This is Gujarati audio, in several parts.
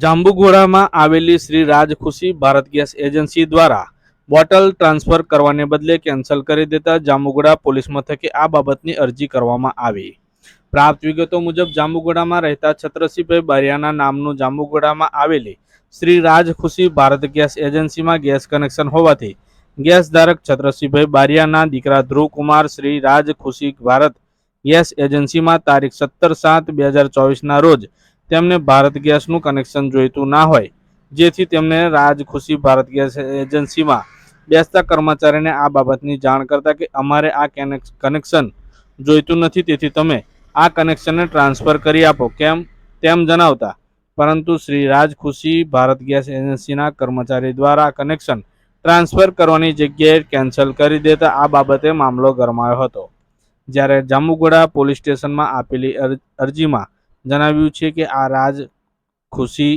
જાંબુઘોડામાં આવેલી શ્રી રાજખુશી ભારત ગેસ એજન્સી દ્વારા બોટલ ટ્રાન્સફર કરવાને બદલે કેન્સલ કરી દેતા જાંબુઘોડા પોલીસ મથકે આ બાબતની અરજી કરવામાં આવી. પ્રાપ્ત વિગતો મુજબ જાંબુઘોડામાં રહેતા છત્રસિંહભાઈ બારિયાના નામનું જાંબુઘોડામાં આવેલી શ્રી રાજખુશી ભારત ગેસ એજન્સીમાં ગેસ કનેક્શન હોવાથી ગેસ ધારક છત્રસિંહભાઈ બારિયાના દીકરા ધ્રુવકુમાર શ્રી રાજખુશી ભારત ગેસ એજન્સીમાં તારીખ સત્તર સાત બે હજાર ચોવીસના રોજ તેમને ભારત ગેસનું કનેક્શન જોઈતું ના હોય, જેથી તેમને રાજખુશી ભારત ગેસ એજન્સીમાં બેસતા કર્મચારીને આ બાબતની જાણ કરતા કે અમારે આ કનેક્શન જોઈતું નથી, તેથી તમે આ કનેક્શનને ટ્રાન્સફર કરી આપો, કેમ? તેમ જણાવતા. પરંતુ શ્રી રાજખુશી ભારત ગેસ એજન્સીના કર્મચારી દ્વારા કનેક્શન ટ્રાન્સફર કરવાની જગ્યાએ કેન્સલ કરી દેતા આ બાબતે મામલો ગરમાયો હતો. જ્યારે જાંબુગોડા પોલીસ સ્ટેશનમાં આપેલી અર- અરજીમાં જણાવ્યું છે કે આ રાજ ખુશી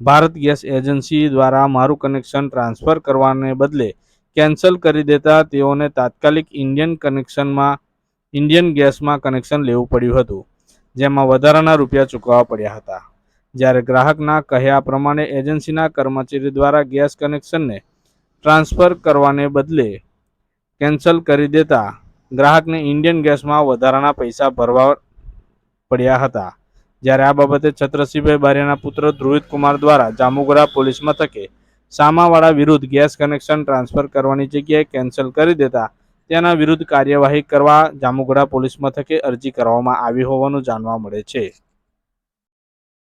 ભારત ગેસ એજન્સી દ્વારા મારું કનેક્શન ટ્રાન્સફર કરવાને બદલે કેન્સલ કરી દેતા તેઓને તાત્કાલિક ઇન્ડિયન કનેક્શનમાં, ઇન્ડિયન ગેસમાં કનેક્શન લેવું પડ્યું હતું, જેમાં વધારાના રૂપિયા ચૂકવવા પડ્યા હતા. જ્યારે ગ્રાહકના કહ્યા પ્રમાણે એજન્સીના કર્મચારી દ્વારા ગેસ કનેક્શનને ટ્રાન્સફર કરવાને બદલે કેન્સલ કરી દેતા ગ્રાહકને ઇન્ડિયન ગેસમાં વધારાના પૈસા ભરવા પડ્યા હતા. જ્યારે આ બાબતે છત્રસિંહભાઈ બારિયાના પુત્ર ધ્રુવિત કુમાર દ્વારા જામુગરા પોલીસ મથકે સામાવાળા વિરુદ્ધ ગેસ કનેક્શન ટ્રાન્સફર કરવાની જગ્યાએ કેન્સલ કરી દેતા તેના વિરુદ્ધ કાર્યવાહી કરવા જામુગડા પોલીસ મથકે અરજી કરવામાં આવી હોવાનું જાણવા મળે છે.